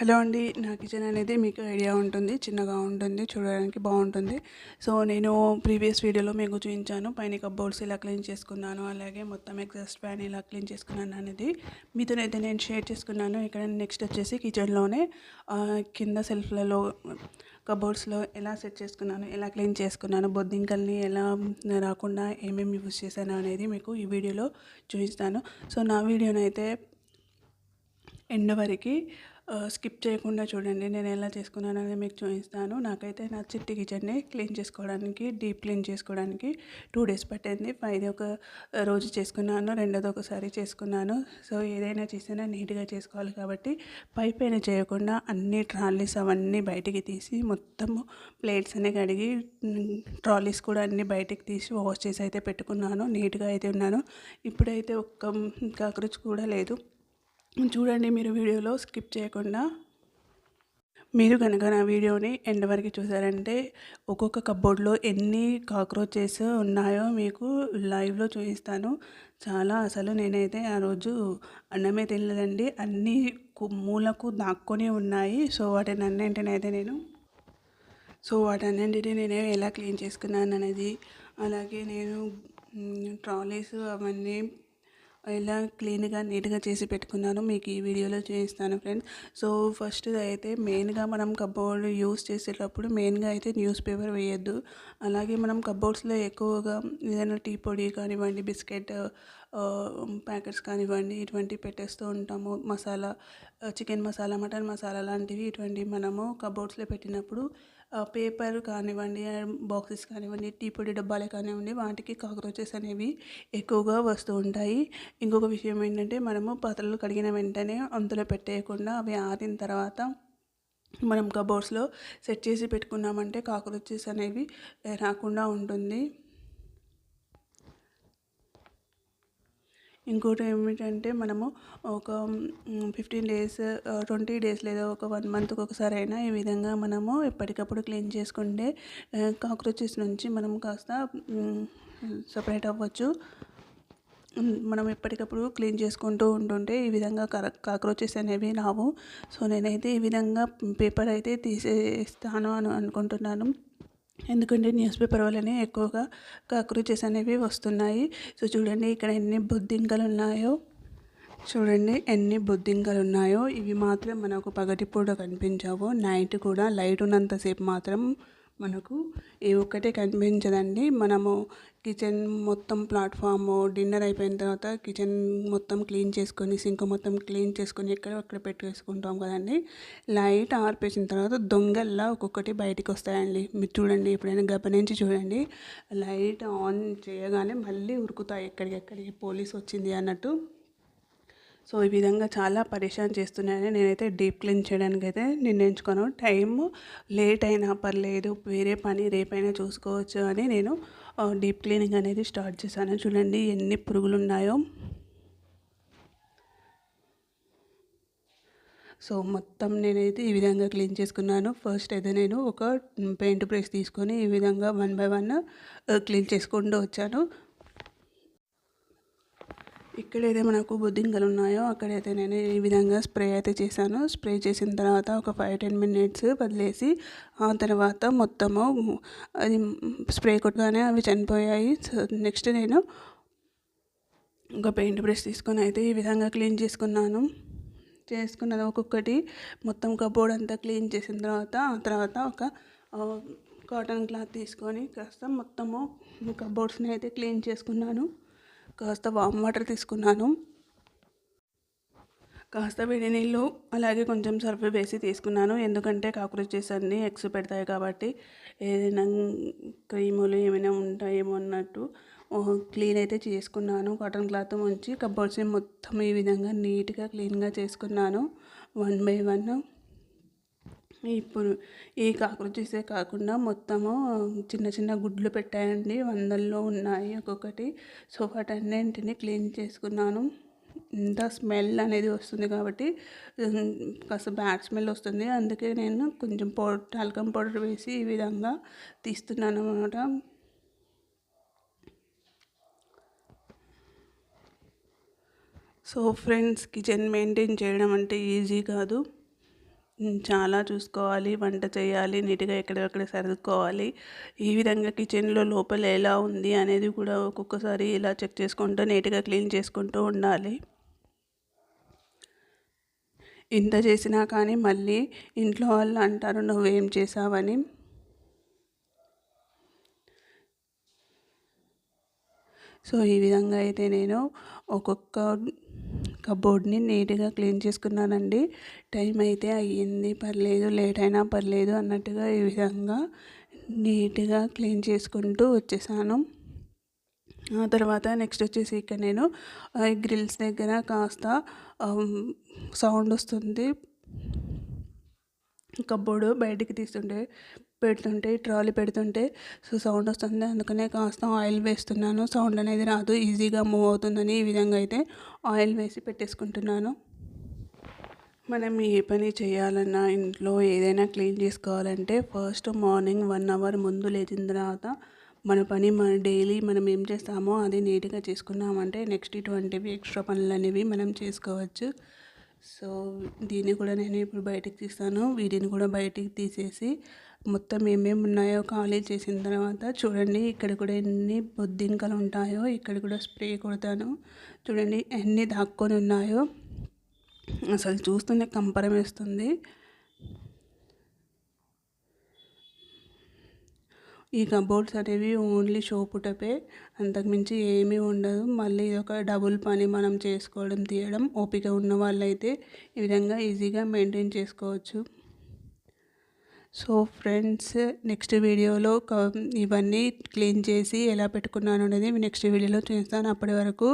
Hello అండి నా kitchen అనేది మీకు ఐడియా ఉంటుంది చిన్నగా ఉంటుంది చూడడానికి బాగుంటుంది. సో నేను ప్రీవియస్ వీడియోలో మీకు చూపించాను పైన కబ్బోర్డ్స్ ఇలా క్లీన్ చేసుకున్నాను అలాగే మొత్తం ఎగ్జాస్ట్ ఫ్యాన్ ఇలా క్లీన్ చేసుకున్నాను అనేది. మీతోనైతే నేను షేర్ చేసుకున్నాను ఇక్కడ నెక్స్ట్ వచ్చేసి కిచెన్లోనే కింద సెల్ఫ్లలో కబోర్డ్స్లో ఎలా సెట్ చేసుకున్నాను ఎలా క్లీన్ చేసుకున్నాను బొద్దింకల్ని ఎలా రాకుండా ఏమేమి యూస్ చేశాను అనేది మీకు ఈ వీడియోలో చూపిస్తాను. సో నా వీడియోనైతే ఎండ్ వరకు స్కిప్ చేయకుండా చూడండి నేను ఎలా చేసుకున్నాను అనేది మీకు చూపిస్తాను. నాకైతే నా చిట్టి కిచెన్ని క్లీన్ చేసుకోవడానికి డీప్ క్లీన్ చేసుకోవడానికి టూ డేస్ పట్టింది. ఇది ఒక రోజు చేసుకున్నాను రెండోది ఒకసారి చేసుకున్నాను. సో ఏదైనా చేసినా నీట్గా చేసుకోవాలి కాబట్టి పై పైన చేయకుండా అన్ని ట్రాలీస్ అవన్నీ బయటికి తీసి మొత్తం ప్లేట్స్ అన్ని కడిగి ట్రాలీస్ కూడా అన్ని బయటికి తీసి వాష్ చేసి అయితే పెట్టుకున్నాను నీట్గా అయితే ఉన్నాను. ఇప్పుడైతే ఒక్క కాకరోచ్ కూడా లేదు. చూడండి మీరు వీడియోలో స్కిప్ చేయకుండా. మీరు కనుక నా వీడియోని ఎండ్ వరకు చూసారంటే ఒక్కొక్క కబోర్డ్లో ఎన్ని కాక్రోచెస్ ఉన్నాయో మీకు లైవ్లో చూపిస్తాను. చాలా అసలు నేనైతే ఆ రోజు అన్నమే తినలేదండి. అన్నీ మూలకు దాక్కొని ఉన్నాయి. సో వాటిని అన్నింటినైతే నేను సో వాటన్నింటినీ నేను ఎలా క్లీన్ చేసుకున్నాను అనేది అలాగే నేను ట్రాలీస్ అవన్నీ ఎలా క్లీన్గా నీట్గా చేసి పెట్టుకున్నాను మీకు ఈ వీడియోలో చూపిస్తాను ఫ్రెండ్స్. సో ఫస్ట్ అయితే మెయిన్గా మనం కబోర్డ్ యూస్ చేసేటప్పుడు మెయిన్గా అయితే న్యూస్ పేపర్ వేయద్దు. అలాగే మనం కబోర్డ్స్లో ఎక్కువగా ఏదైనా టీ పొడి కానివ్వండి బిస్కెట్ ప్యాకెట్స్ కానివ్వండి ఇటువంటివి పెట్టేస్తూ ఉంటాము. మసాలా చికెన్ మసాలా మటన్ మసాలా లాంటివి ఇటువంటి మనము కబోర్డ్స్లో పెట్టినప్పుడు పేపర్ కానివ్వండి బాక్సెస్ కానివ్వండి టీ పొడి డబ్బాలే కానివ్వండి వాటికి కాక్రోచెస్ అనేవి ఎక్కువగా వస్తూ ఉంటాయి. ఇంకొక విషయం ఏంటంటే మనము పాత్రలు కడిగిన వెంటనే అందులో పెట్టేయకుండా అవి ఆరిన తర్వాత మనం కబోర్డ్స్లో సెట్ చేసి పెట్టుకున్నామంటే కాక్రోచెస్ అనేవి రాకుండా ఉంటుంది. ఇంకోటి ఏమిటంటే మనము ఒక ఫిఫ్టీన్ డేస్ ట్వంటీ డేస్ లేదా ఒక వన్ మంత్కి ఒకసారి అయినా ఈ విధంగా మనము ఎప్పటికప్పుడు క్లీన్ చేసుకుంటే కాక్రోచెస్ నుంచి మనం కాస్త సపరేట్ అవ్వచ్చు. మనం ఎప్పటికప్పుడు క్లీన్ చేసుకుంటూ ఉంటుంటే ఈ విధంగా కాక్రోచెస్ అనేవి రావు. సో నేనైతే ఈ విధంగా పేపర్ అయితే తీసేస్తాను అని అనుకుంటున్నాను. ఎందుకంటే న్యూస్ పేపర్ వల్లనే ఎక్కువగా కాక్రోచెస్ అనేవి వస్తున్నాయి. సో చూడండి ఇక్కడ ఎన్ని బొద్దింకలు ఉన్నాయో. చూడండి ఎన్ని బొద్దింకలు ఉన్నాయో. ఇవి మాత్రం మనకు పగటిపూట కనిపించవు. నైట్ కూడా లైట్ ఉన్నంతసేపు మాత్రం మనకు ఏ ఒక్కటే కనిపించదండి. మనము కిచెన్ మొత్తం ప్లాట్ఫామ్ డిన్నర్ అయిపోయిన తర్వాత కిచెన్ మొత్తం క్లీన్ చేసుకొని సింక్ మొత్తం క్లీన్ చేసుకొని ఎక్కడ అక్కడ పెట్టేసుకుంటాం కదండి. లైట్ ఆర్పేసిన తర్వాత దొంగల్లా ఒక్కొక్కటి బయటికి వస్తాయండి. మీరు చూడండి ఎప్పుడైనా గమనించి చూడండి. లైట్ ఆన్ చేయగానే మళ్ళీ ఉరుకుతాయి. ఎక్కడికెక్కడికి పోలీస్ వచ్చింది అన్నట్టు. సో ఈ విధంగా చాలా పరేషాన్ చేస్తున్నాయని నేనైతే డీప్ క్లీన్ చేయడానికి అయితే నిర్ణయించుకోను టైం లేట్ అయినా పర్లేదు వేరే పని రేపైనా చూసుకోవచ్చు అని నేను డీప్ క్లీనింగ్ అనేది స్టార్ట్ చేశాను. చూడండి ఎన్ని పురుగులు ఉన్నాయో సో మొత్తం నేనైతే ఈ విధంగా క్లీన్ చేసుకున్నాను. ఫస్ట్ అయితే నేను ఒక పెయింట్ బ్రష్ తీసుకొని ఈ విధంగా వన్ బై వన్ క్లీన్ చేసుకుంటూ వచ్చాను. ఎక్కడైతే మనకు బొద్దింకలు ఉన్నాయో అక్కడైతే నేను ఈ విధంగా స్ప్రే అయితే చేశాను. స్ప్రే చేసిన తర్వాత ఒక ఫైవ్ టెన్ మినిట్స్ వదిలేసి ఆ తర్వాత మొత్తము అది స్ప్రే కొట్టగానే అవి చనిపోయాయి. సో నెక్స్ట్ నేను ఒక పెయింట్ బ్రష్ తీసుకొని అయితే ఈ విధంగా క్లీన్ చేసుకున్నాను. చేసుకున్నది ఒక్కొక్కటి మొత్తం కబోర్డ్ అంతా క్లీన్ చేసిన తర్వాత ఆ తర్వాత ఒక కాటన్ క్లాత్ తీసుకొని కాస్త మొత్తము కబోర్డ్స్ని అయితే క్లీన్ చేసుకున్నాను. కాస్త వామ్ వాటర్ తీసుకున్నాను. కాస్త వేడి నీళ్ళు అలాగే కొంచెం సర్ఫ్ వేసి తీసుకున్నాను. ఎందుకంటే కాక్రోచెస్ అన్నీ ఎగ్స్ పెడతాయి కాబట్టి ఏదైనా క్రీములు ఏమైనా ఉంటాయేమో అన్నట్టు క్లీన్ అయితే చేసుకున్నాను. కాటన్ క్లాత్ ఉంచి కబోర్డ్స్ని మొత్తం ఈ విధంగా నీట్గా క్లీన్గా చేసుకున్నాను. వన్ బై వన్ ఇప్పుడు ఈ కాక్రోచెసే కాకుండా మొత్తము చిన్న చిన్న గుడ్లు పెట్టాయండి. వందల్లో ఉన్నాయి ఒక్కొక్కటి. సో వాటన్నింటిని క్లీన్ చేసుకున్నాను. ఇంత స్మెల్ అనేది వస్తుంది కాబట్టి కాస్త బ్యాడ్ స్మెల్ వస్తుంది. అందుకే నేను కొంచెం పౌడర్ టాల్కమ్ పౌడర్ వేసి ఈ విధంగా తీస్తున్నాను అనమాట సో ఫ్రెండ్స్ కిచెన్ మెయింటైన్ చేయడం అంటే ఈజీ కాదు. చాలా చూసుకోవాలి వంట చేయాలి నీట్గా ఎక్కడెక్కడ సర్దుకోవాలి. ఈ విధంగా కిచెన్లో లోపల ఎలా ఉంది అనేది కూడా ఒక్కొక్కసారి ఇలా చెక్ చేసుకుంటూ నీట్గా క్లీన్ చేసుకుంటూ ఉండాలి. ఇంత చేసినా కానీ మళ్ళీ ఇంట్లో వాళ్ళు అంటారు నువ్వేం చేసావని సో ఈ విధంగా అయితే నేను ఒక్కొక్క కబోర్డ్ని నీట్గా క్లీన్ చేసుకున్నానండి. టైం అయితే అయ్యింది. పర్లేదు లేట్ అయినా పర్లేదు అన్నట్టుగా ఈ విధంగా నీట్గా క్లీన్ చేసుకుంటూ వచ్చేసాను. ఆ తర్వాత నెక్స్ట్ వచ్చేసి ఇక్కడ నేను గ్రిల్స్ దగ్గర కాస్త సౌండ్ వస్తుంది. కబ్బోర్డు బయటికి తీస్తుంటే పెడుతుంటే ట్రాలీ పెడుతుంటే సో సౌండ్ వస్తుంది. అందుకనే కాస్త ఆయిల్ వేస్తున్నాను. సౌండ్ అనేది రాదు. ఈజీగా మూవ్ అవుతుందని ఈ విధంగా అయితే ఆయిల్ వేసి పెట్టేసుకుంటున్నాను. మనం ఏ పని చేయాలన్నా ఇంట్లో ఏదైనా క్లీన్ చేసుకోవాలంటే ఫస్ట్ మార్నింగ్ వన్ అవర్ ముందు లేచిన తర్వాత మన పని మన డైలీ మనం ఏం చేస్తామో అది నీట్గా చేసుకున్నామంటే నెక్స్ట్ ఇటువంటివి ఎక్స్ట్రా పనులు అనేవి మనం చేసుకోవచ్చు. సో దీన్ని కూడా నేను ఇప్పుడు బయటికి తీస్తాను. వీటిని కూడా బయటికి తీసేసి మొత్తం ఏమేమి ఉన్నాయో ఖాళీ చేసిన తర్వాత చూడండి ఇక్కడ కూడా ఎన్ని బొద్దింకలు ఉంటాయో ఇక్కడ కూడా స్ప్రే కొడతాను. చూడండి ఎన్ని దాక్కొని ఉన్నాయో. అసలు చూస్తూనే కంపరం వేస్తుంది. ఈ కబోర్డ్స్ అనేవి ఓన్లీ షో పుటపే. అంతకుమించి ఏమీ ఉండదు. మళ్ళీ ఒక డబుల్ పని మనం చేసుకోవడం తీయడం ఓపిక ఉన్న వాళ్ళైతే ఈ విధంగా ఈజీగా మెయింటైన్ చేసుకోవచ్చు. సో ఫ్రెండ్స్ నెక్స్ట్ వీడియోలో ఇవన్నీ క్లీన్ చేసి ఎలా పెట్టుకున్నాను అనేది నెక్స్ట్ వీడియోలో చూస్తాను. అప్పటి వరకు